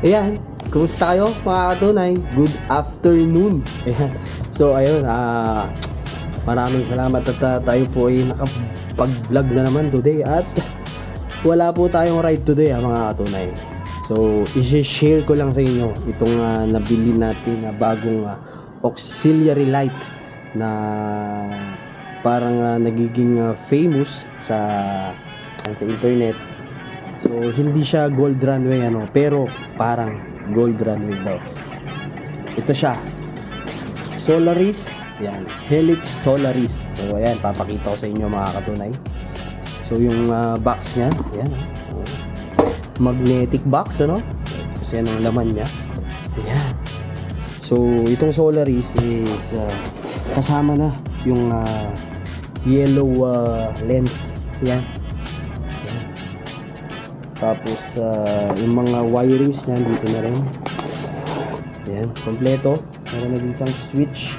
Ayan, kumusta kayo mga katunay? Good afternoon. Ayan. So ayun, ah maraming salamat at ah, tayo po ay nakapag-vlog na naman today at wala po tayong ride today ah, mga katunay. So, i-share ko lang sa inyo itong ah, nabili natin na bagong ah, auxiliary light na parang ah, nagiging ah, famous sa sa internet So, hindi siya gold runway ano, pero parang gold runway daw. Ito siya. Solaris. Yan. Helix Solaris. So, ayan, papakita ko sa inyo mga katunay. So, yung ah, box niya, ayan. oh. Magnetic box, ano? Kasi yan ang laman niya. Ayan. So, itong Solaris is ah, kasama na yung ah, yellow ah, lens. Yan. Tapos, ah, yung mga wirings niyan dito na rin. Ayan, kompleto. Meron na din isang switch.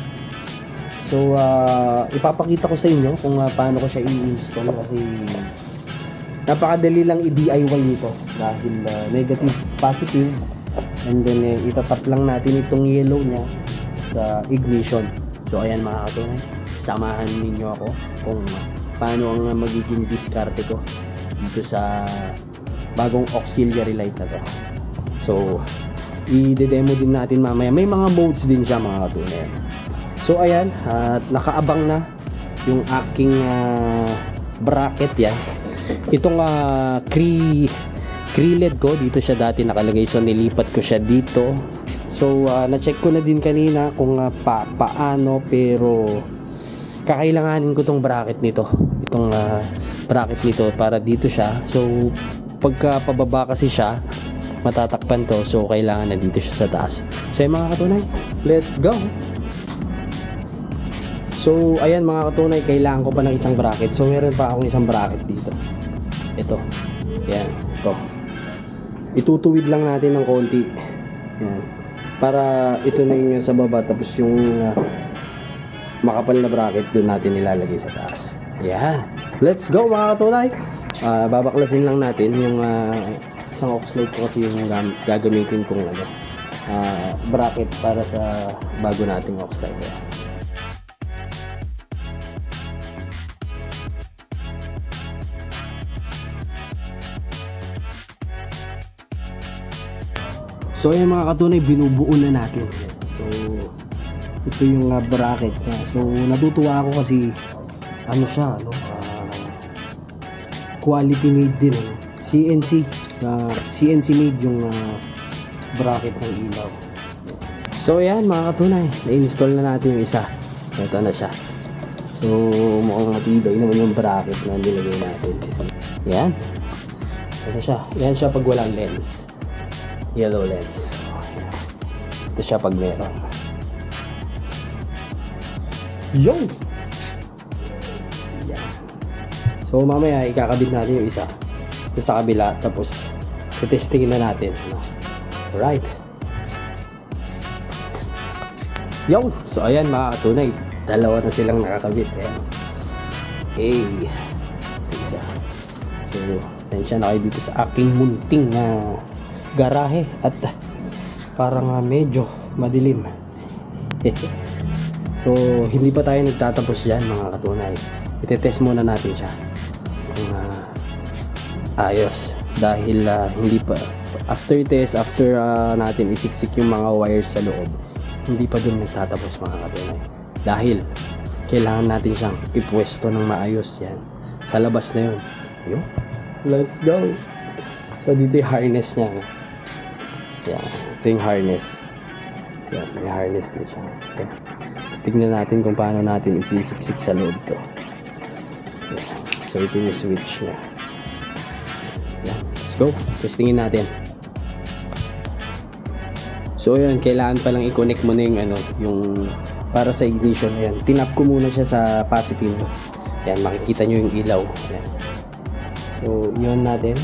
So, ah, ipapakita ko sa inyo kung ah, paano ko siya i-install kasi napakadali lang i-DIY nito dahil ah, negative, positive and then eh, itatap lang natin itong yellow niya sa ignition. So, ayan mga katunay, samahan ninyo ako kung paano ang magiging diskarte ko dito sa bagong auxiliary light na to. So, i-demo din natin mamaya. May mga modes din siya mga katunay. So, ayan, at nakaabang na yung aking ah, bracket yan. Itong uh, Cree Cree LED ko, dito siya dati nakalagay. So, nilipat ko siya dito. So, ah, na-check ko na din kanina kung ah, pa paano pero kakailanganin ko tong bracket nito. Itong ah, bracket nito para dito siya. So, pagka pababa kasi siya, matatakpan to. So, kailangan na dito siya sa taas. So, mga katunay, let's go! So, ayan mga katunay, kailangan ko pa ng isang bracket. So, meron pa akong isang bracket dito. Ito. Yan. Ito. Itutuwid lang natin ng konti. Yan. Para ito na yung sa baba. Tapos yung uh, makapal na bracket doon natin ilalagay sa taas. Yan. Let's go mga katunay. Ah, babaklasin lang natin yung ah, isang light ko kasi yung gam- gagamitin kong ano, ah, bracket para sa bago nating. Yan. So ayan mga katunay, binubuo na natin. So ito yung uh, bracket niya. So natutuwa ako kasi ano siya, ah, quality made din. Ano. CNC, uh, CNC made yung ah, bracket ng ilaw. So ayan mga katunay, na-install na natin yung isa. Ito na siya. So mukhang matibay naman yung bracket na nilagay natin. Kasi, yan. Ito siya. Yan siya pag walang lens yellow lens. Ito siya pag meron. Yung! So mamaya ikakabit natin yung isa. Sa kabila. Tapos testingin na natin. Alright. Yo! So ayan mga katunay. Dalawa na silang nakakabit. Ayan. Ito isa. So, sensya na kayo dito sa aking munting na garahe at parang ah, medyo madilim. so, hindi pa tayo nagtatapos yan mga katunay. Itetest muna natin siya. Ah, ayos. Dahil ah, hindi pa, after test, after ah, natin isiksik yung mga wires sa loob, hindi pa dun nagtatapos mga katunay. Dahil, kailangan natin siyang ipwesto ng maayos yan. Sa labas na yun. Yun. Let's go! So, dito yung harness niya. Yan. Ito yung harness. Yan. May harness din siya. Okay. Tignan natin kung paano natin isisiksik sa loob to. So, ito yung switch niya. Yan. Let's go. Testingin natin. So, yun. Kailangan palang i-connect mo na yung ano, yung para sa ignition. Ayan. Tinap ko muna siya sa positive. Yan. Makikita nyo yung ilaw. Yan. So, yun natin.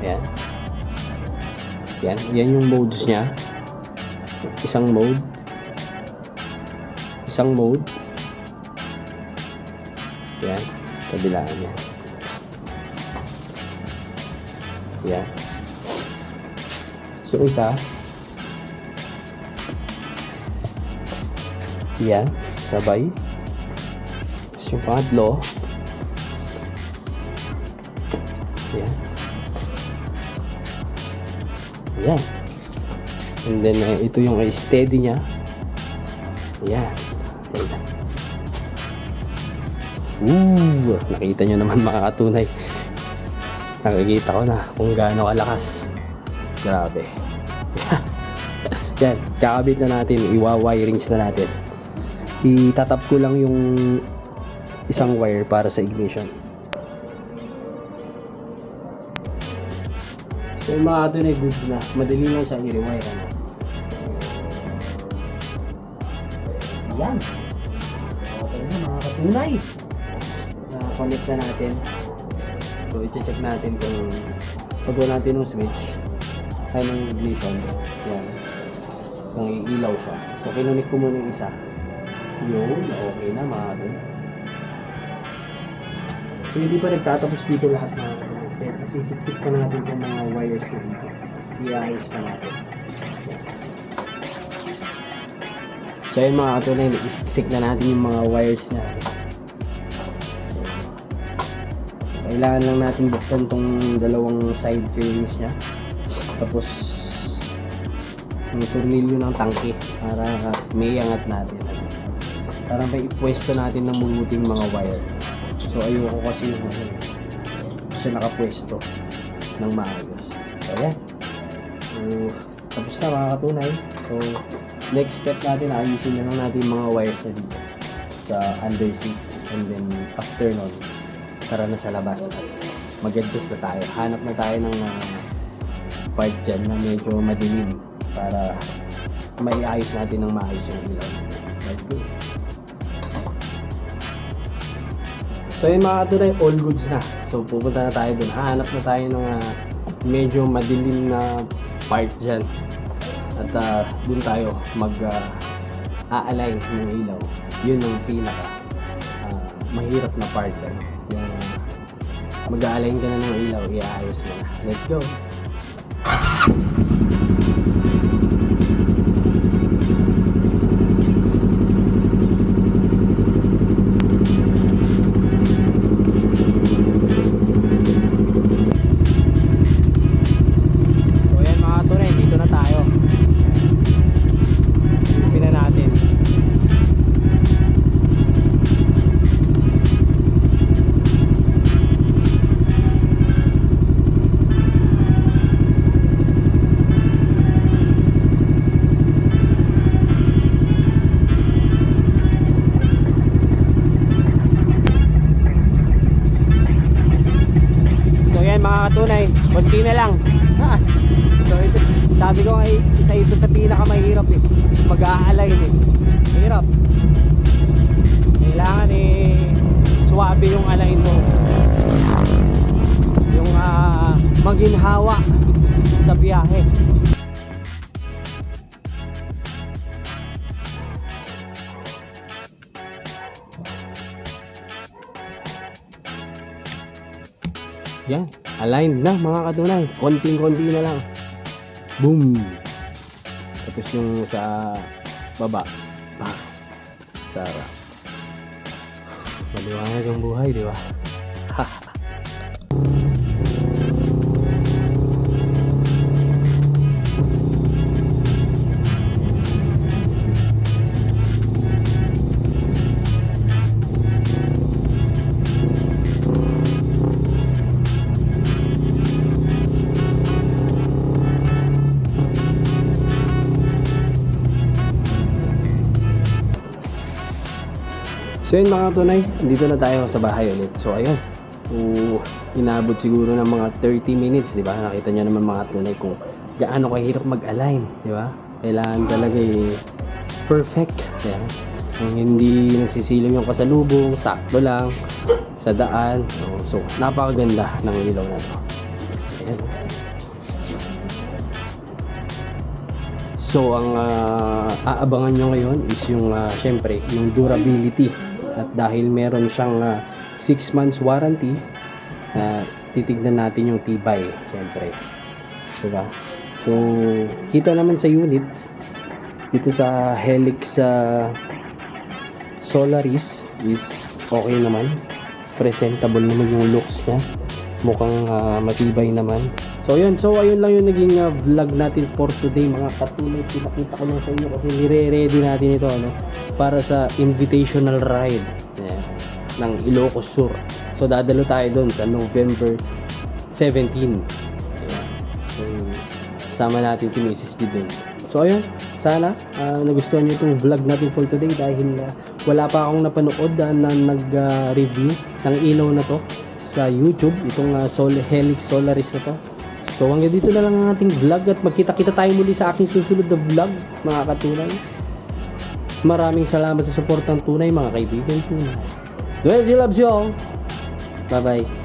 Ayan. Yan. Yan yung modes niya. Isang mode. Isang mode. Yan. Kabilaan niya. Yan. So, isa. Yan. Sabay. Yung pangatlo. Yan. Yan. And then, uh, ito yung steady niya. Yan. Ooh, nakita nyo naman mga katunay. Nakikita ko na kung gaano kalakas. Grabe. Yan, kakabit na natin, iwa-wirings na natin. Itatap ko lang yung isang wire para sa ignition. So yung mga katunay goods na, madali lang siya i-rewire. Ano? Yan. Okay na mga katunay. Na-connect na natin. So, i-check natin kung pag natin yung switch ay ng ignition. Yan. Kung iilaw siya. So, kinunik ko muna yung isa. Yun, okay na mga kadun. So, hindi pa nagtatapos dito lahat mga kadun. Kaya Sisiksik pa natin itong mga wires na dito. I-ayos pa natin. So, yun mga katunay, isiksik na natin yung mga wires niya. Kailangan lang natin buksan tong dalawang side fairings niya. Tapos yung tornilyo ng tangke para may angat natin. Para may ipwesto natin ng muluting mga wire. So ayoko kasi yung ano, siya nakapwesto ng maayos. So ayan. So, tapos na mga katunay. So next step natin, ayusin na lang natin mga wires na dito sa underseat. And then after nun, tara na sa labas mag-adjust na tayo. Hanap na tayo ng ah, part dyan na medyo madilim para maiayos natin ng maayos yung ilaw. So yun mga katunay, all goods na. So pupunta na tayo dun. Hanap na tayo ng ah, medyo madilim na part dyan. At ah, dun tayo mag aalign ng ilaw. Yun ang pinaka ah, mahirap na part. Ano? Yung mag-aalign ka na ng ilaw, iaayos mo na. Let's go! So yan mga katunay, konti na lang. Ha? So ito, sabi ko eh, isa ito sa pinakamahirap eh. Mag-aalay eh. Hirap. Kailangan eh, suwabe yung align mo. Yung ah, maginhawa sa biyahe. Yan, aligned na mga kadunay. Konting-konti na lang. Boom! Tapos yung sa baba. Pa. Sarap. Maliwanag ang buhay, di ba? So yun mga tunay, dito na tayo sa bahay ulit. So ayun, so, inabot siguro ng mga 30 minutes, di ba? Nakita nyo naman mga tunay kung gaano kahirap mag-align, di ba? Kailangan talaga eh, perfect. Yan. Kung hindi nasisilaw yung kasalubong, sakto lang, sa daan. So, so napakaganda ng ilaw na to. Ayan. So, ang ah, aabangan nyo ngayon is yung, ah, syempre, yung durability. At dahil meron siyang 6 months warranty, ah, titignan natin yung tibay, syempre. Diba? So, kita naman sa unit, dito sa Helix sa Solaris is okay naman. Presentable naman yung looks niya. Mukhang ah, matibay naman. So yun, so ayun lang yung naging ah, vlog natin for today mga katulad. Pinakita ko lang sa inyo kasi nire-ready natin ito ano, para sa invitational ride yeah, ng Ilocos Sur. So dadalo tayo doon sa November 17. Ayan. So, sama natin si Mrs. G doon. So ayun, sana ah, nagustuhan niyo itong vlog natin for today dahil ah, wala pa akong napanood ah, na nag-review ng ilaw na to sa YouTube, itong ah, Sol Helix Solaris na to. So hanggang dito na lang ang ating vlog at magkita-kita tayo muli sa aking susunod na vlog, mga katunay. Maraming salamat sa support ng tunay, mga kaibigan tunay. Well, loves you all. Bye-bye.